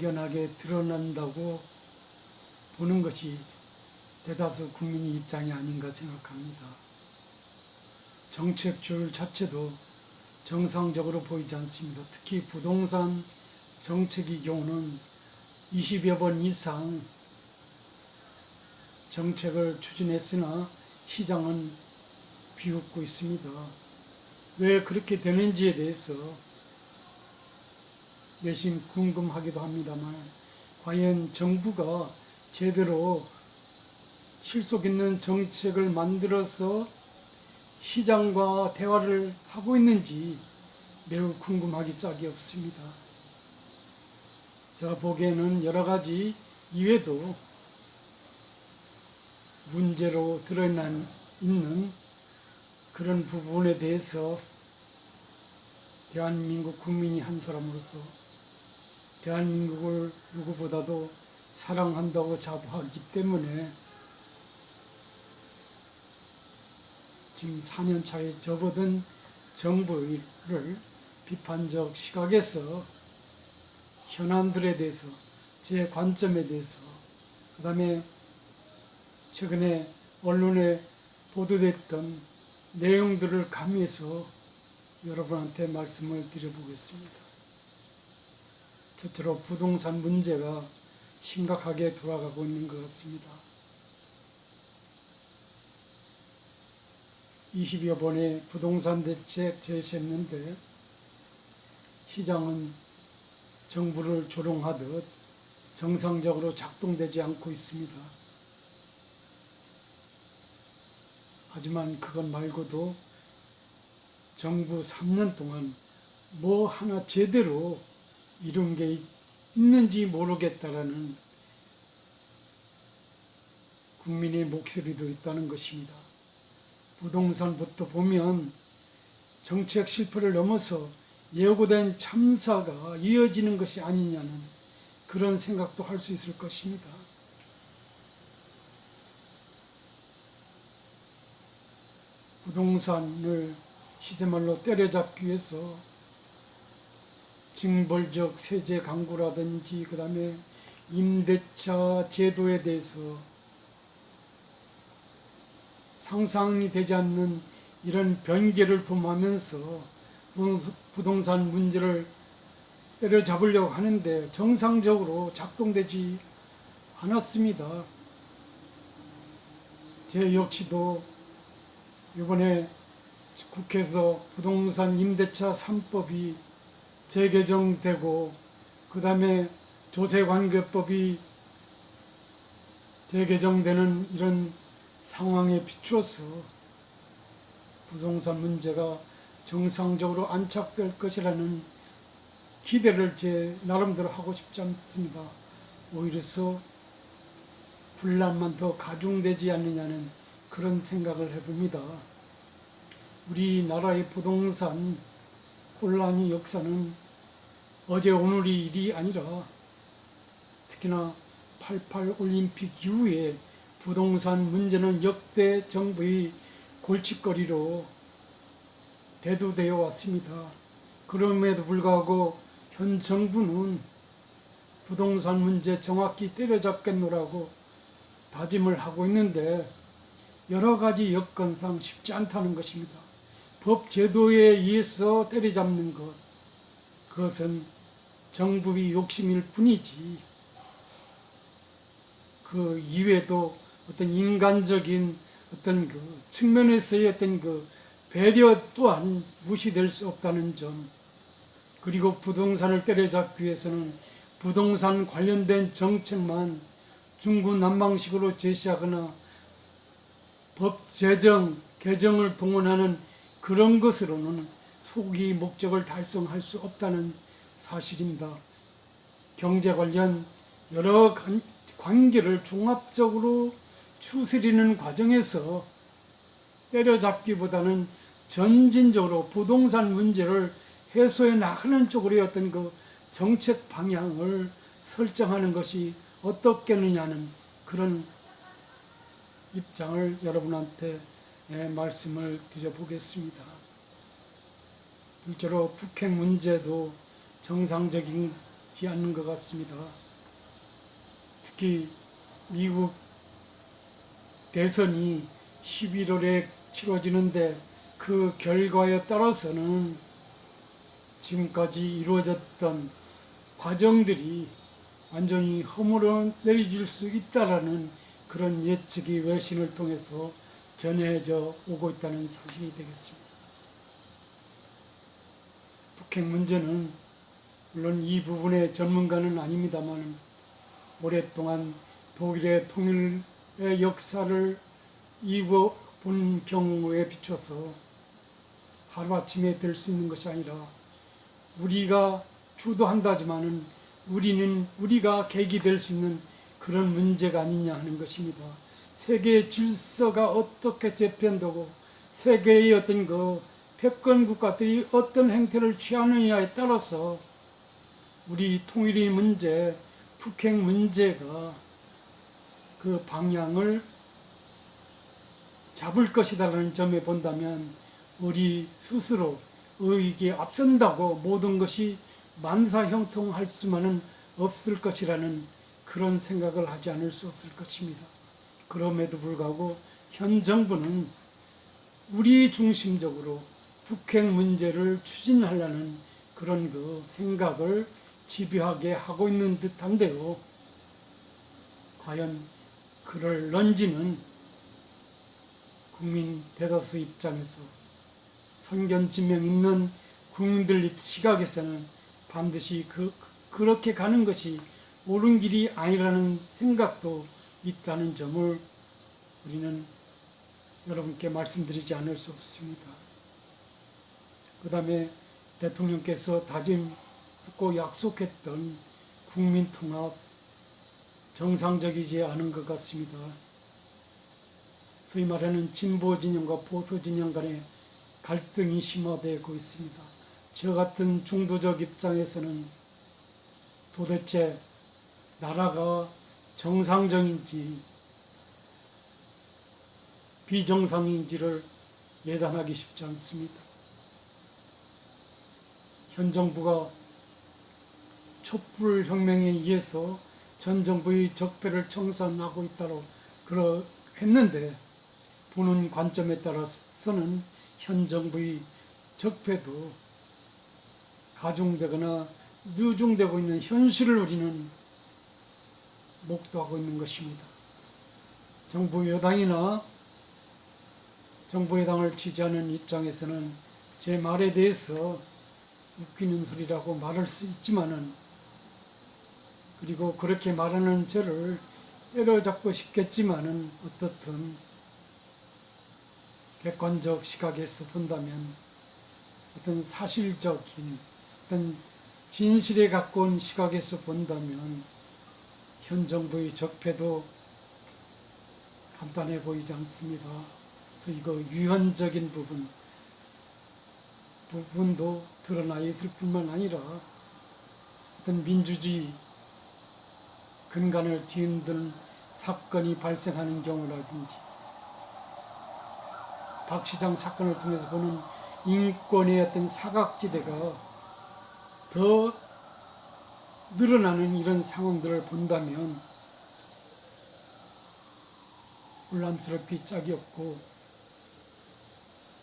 확연하게 드러난다고 보는 것이 대다수 국민의 입장이 아닌가 생각합니다. 정책줄 자체도 정상적으로 보이지 않습니다. 특히 부동산 정책의 경우는 20여 번 이상 정책을 추진했으나 시장은 비웃고 있습니다. 왜 그렇게 되는지에 대해서 내심 궁금하기도 합니다만 과연 정부가 제대로 실속 있는 정책을 만들어서 시장과 대화를 하고 있는지 매우 궁금하기 짝이 없습니다. 제가 보기에는 여러 가지 이외에도 문제로 드러난 있는 그런 부분에 대해서 대한민국 국민이 한 사람으로서 대한민국을 누구보다도 사랑한다고 자부하기 때문에 지금 4년 차에 접어든 정부를 비판적 시각에서 현안들에 대해서 제 관점에 대해서 그 다음에 최근에 언론에 보도됐던 내용들을 가미해서 여러분한테 말씀을 드려보겠습니다. 첫째로 부동산 문제가 심각하게 돌아가고 있는 것 같습니다. 20여 번의 부동산 대책 제시했는데 시장은 정부를 조롱하듯 정상적으로 작동되지 않고 있습니다. 하지만 그것 말고도 정부 3년 동안 뭐 하나 제대로 이룬 게 있- 있는지 모르겠다라는 국민의 목소리도 있다는 것입니다. 부동산부터 보면 정책 실패를 넘어서 예고된 참사가 이어지는 것이 아니냐는 그런 생각도 할 수 있을 것입니다. 부동산을 시세말로 때려잡기 위해서 징벌적 세제 강구라든지 그 다음에 임대차 제도에 대해서 상상이 되지 않는 이런 변개를 부동- 부동산 문제를 때려잡으려고 하는데 정상적으로 작동되지 않았습니다. 제 역시도 이번에 국회에서 부동산 임대차 3법이 재개정되고 그 다음에 조세관계법이 재개정되는 이런 상황에 비추어서 부동산 문제가 정상적으로 안착될 것이라는 기대를 제 나름대로 하고 싶지 않습니다. 오히려서 분란만 더 가중되지 않느냐는 그런 생각을 해봅니다. 우리나라의 부동산 혼란의 역사는 어제 오늘이 일이 아니라 특히나 88 올림픽 이후에 부동산 문제는 역대 정부의 골칫거리로 대두되어 왔습니다. 그럼에도 불구하고 현 정부는 부동산 문제 정확히 때려잡겠노라고 다짐을 하고 있는데 여러 가지 여건상 쉽지 않다는 것입니다. 법 제도에 의해서 때려잡는 것, 그것은 정부의 욕심일 뿐이지, 그 이외에도 어떤 인간적인 어떤 그 측면에서의 어떤 그 배려 또한 무시될 수 없다는 점, 그리고 부동산을 때려잡기 위해서는 부동산 관련된 정책만 중구난방식으로 제시하거나 법 제정, 개정을 동원하는 그런 것으로는 소기 목적을 달성할 수 없다는 사실입니다. 경제 관련 여러 관- 관계를 종합적으로 추스리는 과정에서 때려잡기보다는 전진적으로 부동산 문제를 해소해 나가는 쪽으로의 어떤 그 정책 방향을 설정하는 것이 어떻겠느냐는 그런 입장을 여러분한테 예, 말씀을 드려보겠습니다. 둘째로 북핵 문제도 정상적이지 않는 것 같습니다. 특히 미국 대선이 11월에 치러지는데 그 결과에 따라서는 지금까지 이루어졌던 과정들이 완전히 허물어 내려질 수 있다라는 그런 예측이 외신을 통해서 전해져 오고 있다는 사실이 되겠습니다. 북핵 문제는 물론 이 부분의 전문가는 아닙니다만 오랫동안 독일의 통일의 역사를 입어본 경우에 비춰서 하루아침에 될 수 있는 것이 아니라 우리가 주도한다지만은 우리는 우리가 계기 될 수 있는 그런 문제가 아니냐 하는 것입니다. 세계 질서가 어떻게 재편되고 세계의 어떤 그 패권 국가들이 어떤 행태를 취하느냐에 따라서 우리 통일의 문제, 북핵 문제가 그 방향을 잡을 것이다라는 점에 본다면 우리 스스로 의익이 앞선다고 모든 것이 만사형통할 수만은 없을 것이라는 그런 생각을 하지 않을 수 없을 것입니다. 그럼에도 불구하고 현 정부는 우리 중심적으로 북핵 문제를 추진하려는 그런 그 생각을 집요하게 하고 있는 듯한데요. 과연 그럴런지는 국민 대다수 입장에서 선견지명 있는 국민들 시각에서는 반드시 그, 그렇게 가는 것이 옳은 길이 아니라는 생각도 있다는 점을 우리는 여러분께 말씀드리지 않을 수 없습니다. 그 다음에 대통령께서 다짐했고 약속했던 국민 통합 정상적이지 않은 것 같습니다. 소위 말하는 진보 진영과 보수 진영 간의 갈등이 심화되고 있습니다. 저 같은 중도적 입장에서는 도대체 나라가 정상적인지 비정상인지를 예단하기 쉽지 않습니다. 현 정부가 촛불 혁명에 의해서 전 정부의 적폐를 청산하고 있다고 했는데 보는 관점에 따라서는 현 정부의 적폐도 가중되거나 누중되고 있는 현실을 우리는 목도하고 있는 것입니다. 정부 여당이나 정부 여당을 지지하는 입장에서는 제 말에 대해서 웃기는 소리라고 말할 수 있지만은 그리고 그렇게 말하는 저를 때려잡고 싶겠지만은 어떻든 객관적 시각에서 본다면 어떤 사실적인 어떤 진실에 가까운 시각에서 본다면 현 정부의 적폐도 간단해 보이지 않습니다. 그래서 이거 유연적인 부분 부분도 드러나 있을 뿐만 아니라 어떤 민주주의 근간을 뒤흔드는 사건이 발생하는 경우라든지 박 시장 사건을 통해서 보는 인권의 어떤 사각지대가 더 늘어나는 이런 상황들을 본다면 혼란스럽기 짝이 없고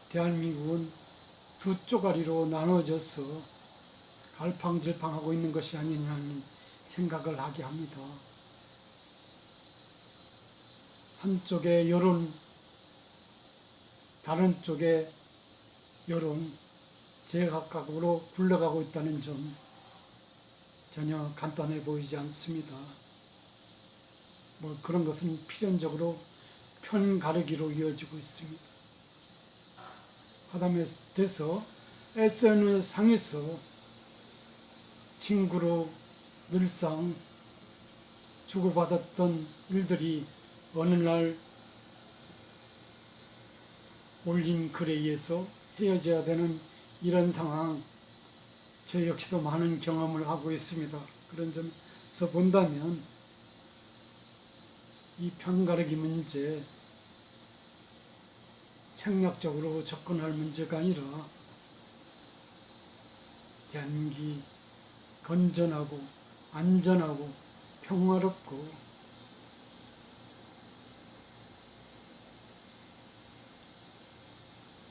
대한민국은 두 쪼가리로 나눠져서 갈팡질팡하고 있는 것이 아니냐는 생각을 하게 합니다. 한쪽의 여론, 다른 쪽의 여론, 제각각으로 굴러가고 있다는 점 전혀 간단해 보이지 않습니다. 뭐 그런 것은 필연적으로 편 가르기로 이어지고 있습니다. 하다에 돼서 SNS 상에서 친구로 늘상 주고받았던 일들이 어느 날 올린 글에 의해서 헤어져야 되는 이런 상황 저 역시도 많은 경험을 하고 있습니다. 그런 점에서 본다면 이 편가르기 문제 책략적으로 접근할 문제가 아니라 대한민국이 건전하고 안전하고 평화롭고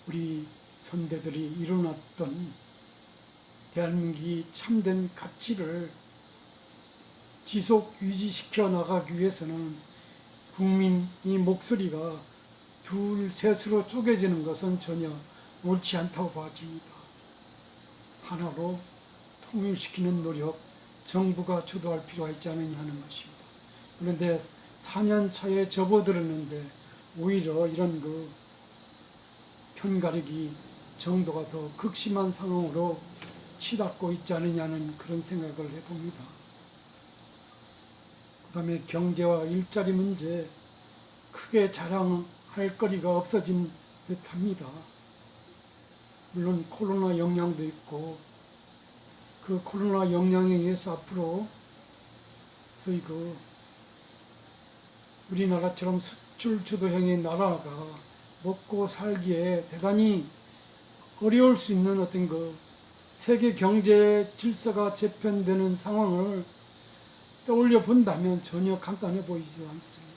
우리 선대들이 이뤄놨던 대한민국이 참된 가치를 지속 유지시켜 나가기 위해서는 국민이 목소리가 둘, 셋으로 쪼개지는 것은 전혀 옳지 않다고 봐집니다. 하나로 통일시키는 노력, 정부가 주도할 필요가 있지 않느냐 하는 것입니다. 그런데 4년 차에 접어들었는데 오히려 이런 그 편가르기 정도가 더 극심한 상황으로 치닫고 있지 않느냐는 그런 생각을 해봅니다. 그 다음에 경제와 일자리 문제 크게 자랑할 거리가 없어진 듯 합니다. 물론 코로나 영향도 있고 그 코로나 영향에 의해서 앞으로 소위 그 우리나라처럼 수출 주도형의 나라가 먹고 살기에 대단히 어려울 수 있는 어떤 그 세계 경제 질서가 재편되는 상황을 떠올려 본다면 전혀 간단해 보이지 않습니다.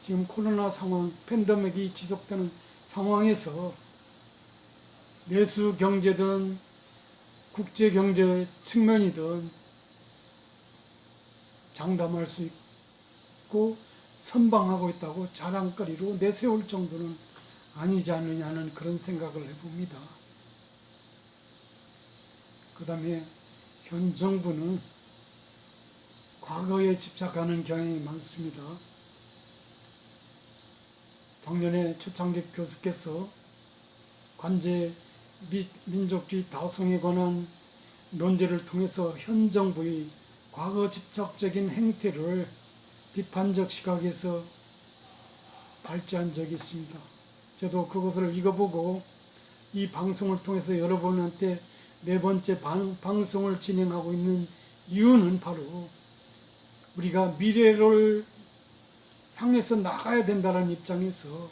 지금 코로나 상황, 팬데믹이 지속되는 상황에서 내수 경제든 국제 경제 측면이든 장담할 수 있고 선방하고 있다고 자랑거리로 내세울 정도는 아니지 않느냐는 그런 생각을 해봅니다. 그 다음에 현 정부는 과거에 집착하는 경향이 많습니다. 작년에 최창집 교수께서 관제 미- 민족주의 다성에 관한 논제를 통해서 현 정부의 과거 집착적인 행태를 비판적 시각에서 발제한 적이 있습니다. 저도 그것을 읽어보고 이 방송을 통해서 여러분한테 네 번째 방, 방송을 진행하고 있는 이유는 바로 우리가 미래를 향해서 나가야 된다는 입장에서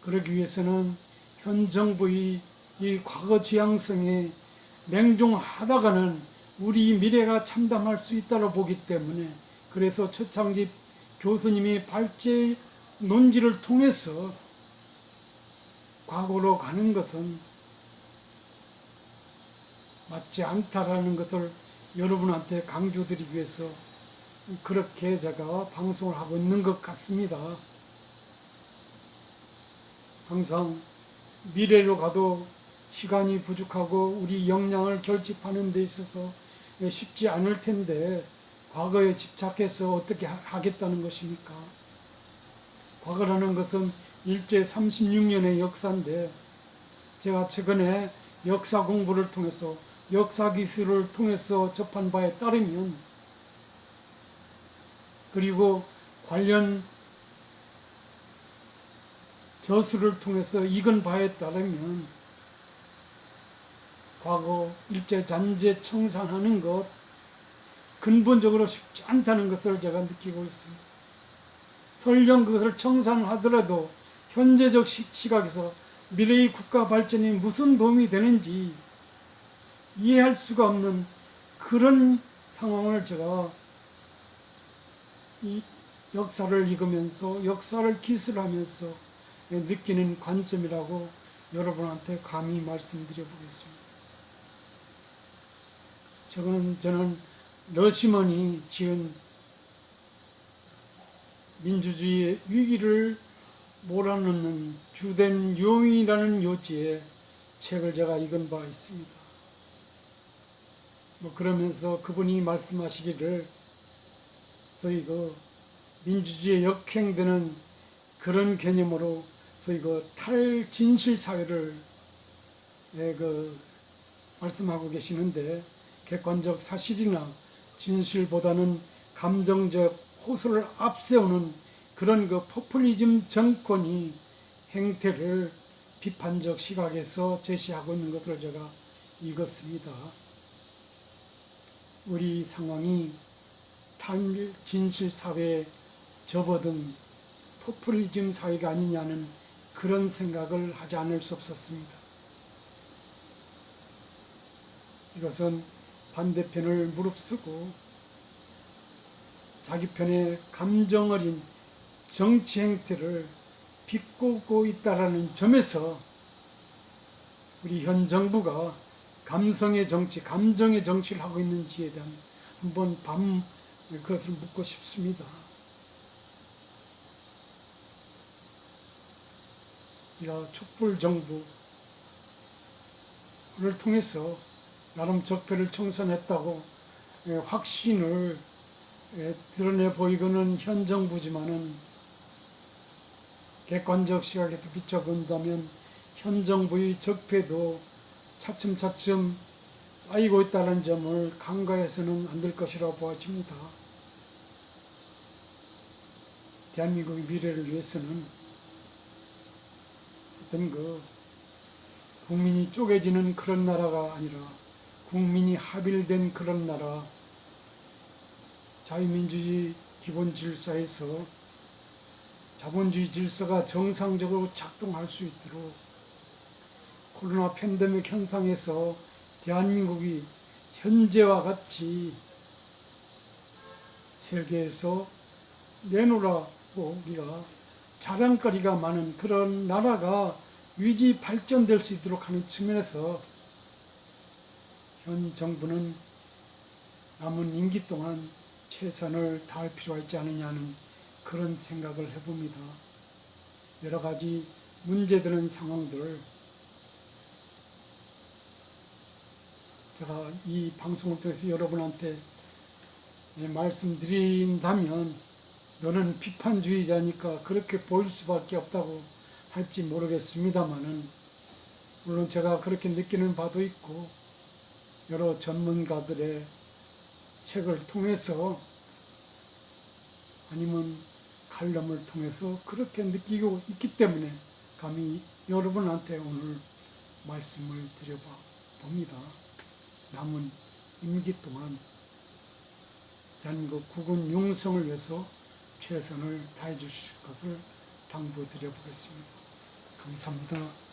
그러기 위해서는 현 정부의 이 과거 지향성에 맹종하다가는 우리 미래가 참담할 수 있다고 보기 때문에 그래서 최창집 교수님이 발제 논지를 통해서 과거로 가는 것은 맞지 않다라는 것을 여러분한테 강조드리기 위해서 그렇게 제가 방송을 하고 있는 것 같습니다. 항상 미래로 가도 시간이 부족하고 우리 역량을 결집하는 데 있어서 쉽지 않을 텐데 과거에 집착해서 어떻게 하- 하겠다는 것입니까? 과거라는 것은 일제 36년의 역사인데 제가 최근에 역사 공부를 통해서 역사 기술을 통해서 접한 바에 따르면 그리고 관련 저수를 통해서 익은 바에 따르면 과거 일제 잔재 청산하는 것 근본적으로 쉽지 않다는 것을 제가 느끼고 있습니다. 설령 그것을 청산하더라도 현재적 시- 시각에서 미래의 국가 발전이 무슨 도움이 되는지 이해할 수가 없는 그런 상황을 제가 이 역사를 읽으면서 역사를 기술하면서 느끼는 관점이라고 여러분한테 감히 말씀드려 보겠습니다. 저는 저는 러시먼이 지은 민주주의의 위기를 몰아넣는 주된 요인이라는 요지의 책을 제가 읽은 바 있습니다. 뭐 그러면서 그분이 말씀하시기를 소위 그 민주주의에 역행되는 그런 개념으로 소위 그 탈진실 사회를 예, 그 말씀하고 계시는데 객관적 사실이나 진실보다는 감정적 호소를 앞세우는 그런 그 포퓰리즘 정권이 행태를 비판적 시각에서 제시하고 있는 것을 제가 읽었습니다. 우리 상황이 탈진실 사회에 접어든 포퓰리즘 사회가 아니냐는 그런 생각을 하지 않을 수 없었습니다. 이것은 반대편을 무릅쓰고 자기 편의 감정 어린 정치 행태를 비꼬고 있다라는 점에서 우리 현 정부가 감성의 정치, 감정의 정치를 하고 있는지에 대한 한번 밤 그것을 묻고 싶습니다. 야 촛불 정부를 통해서 나름 적폐를 청산했다고 예, 확신을 예, 드러내 보이고는 현 정부지만은 객관적 시각에서 비춰본다면 현 정부의 적폐도 차츰차츰 쌓이고 있다는 점을 간과해서는 안 될 것이라고 보아집니다. 대한민국의 미래를 위해서는 어떤 그 국민이 쪼개지는 그런 나라가 아니라 국민이 합일된 그런 나라 자유민주주의 기본 질서에서 자본주의 질서가 정상적으로 작동할 수 있도록 코로나 팬데믹 현상에서 대한민국이 현재와 같이 세계에서 내놓으라고 우리가 자랑거리가 많은 그런 나라가 유지 발전될 수 있도록 하는 측면에서 현 정부는 남은 임기 동안 최선을 다할 필요가 있지 않느냐는 그런 생각을 해봅니다. 여러 가지 문제되는 상황들을 제가 이 방송을 통해서 여러분한테 예, 말씀드린다면 너는 비판주의자니까 그렇게 보일 수밖에 없다고 할지 모르겠습니다만은 물론 제가 그렇게 느끼는 바도 있고 여러 전문가들의 책을 통해서 아니면 칼럼을 통해서 그렇게 느끼고 있기 때문에 감히 여러분한테 오늘 말씀을 드려봐 봅니다. 남은 임기 동안 대한민국 국군 융성을 위해서 최선을 다해 주실 것을 당부드려 보겠습니다. 감사합니다.